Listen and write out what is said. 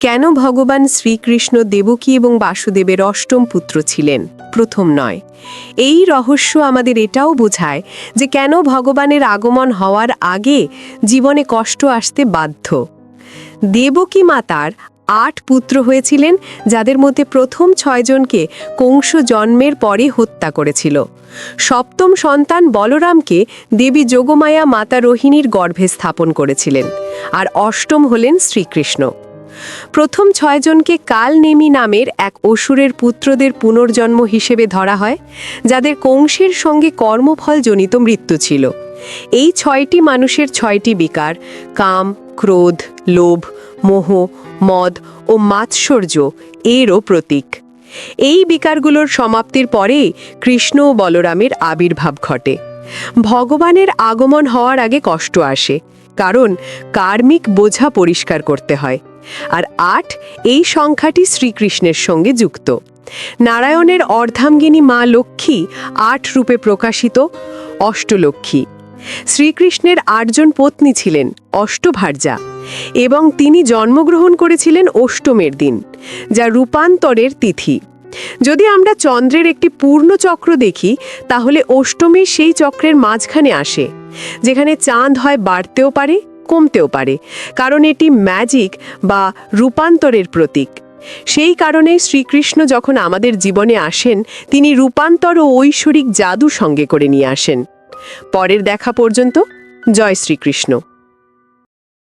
কেন ভগবান শ্রীকৃষ্ণ দেবকী এবং বাসুদেবের অষ্টম পুত্র ছিলেন? প্রথম নয়। এই রহস্য আমাদের এটাও বোঝায় যে কেন ভগবানের আগমন হওয়ার আগে জীবনে কষ্ট আসতে বাধ্য। দেবকী মাতার আট পুত্র হয়েছিলেন, যাদের মধ্যে প্রথম ছয়জনকে কংস জন্মের পরে হত্যা করেছিল। সপ্তম সন্তান বলরামকে দেবী যোগমায়া মাতা রোহিণীর গর্ভে স্থাপন করেছিলেন, আর অষ্টম হলেন শ্রীকৃষ্ণ। প্রথম ছয়জনকে কালনেমি নামের এক অসুরের পুত্রদের পুনর্জন্ম হিসেবে ধরা হয়, যাদের কংসের সঙ্গে কর্মফলজনিত মৃত্যু ছিল। এই ছয়টি মানুষের ছয়টি বিকার, কাম, ক্রোধ, লোভ, মোহ, মদ ও মাৎসর্য এরও প্রতীক। এই বিকারগুলোর সমাপ্তির পরেই কৃষ্ণ ও বলরামের আবির্ভাব ঘটে। ভগবানের আগমন হওয়ার আগে কষ্ট আসে, কারণ কার্মিক বোঝা পরিষ্কার করতে হয়। আর আট, এই সংখ্যাটি শ্রীকৃষ্ণের সঙ্গে যুক্ত। নারায়ণের অর্ধাঙ্গিনী মা লক্ষ্মী আট রূপে প্রকাশিত, অষ্টলক্ষ্মী। শ্রীকৃষ্ণের আটজন পত্নী ছিলেন, অষ্টভার্যা, এবং তিনি জন্মগ্রহণ করেছিলেন অষ্টমের দিন, যা রূপান্তরের তিথি। যদি আমরা চন্দ্রের একটি পূর্ণ চক্র দেখি, তাহলে অষ্টমী সেই চক্রের মাঝখানে আসে, যেখানে চাঁদ হয় বাড়তেও পারে কমতেও পারে, কারণ এটি ম্যাজিক বা রূপান্তরের প্রতীক। সেই কারণে শ্রীকৃষ্ণ যখন আমাদের জীবনে আসেন, তিনি রূপান্তর ও ঐশ্বরিক জাদু সঙ্গে করে নিয়ে আসেন। পরের দেখা পর্যন্ত, জয় শ্রীকৃষ্ণ।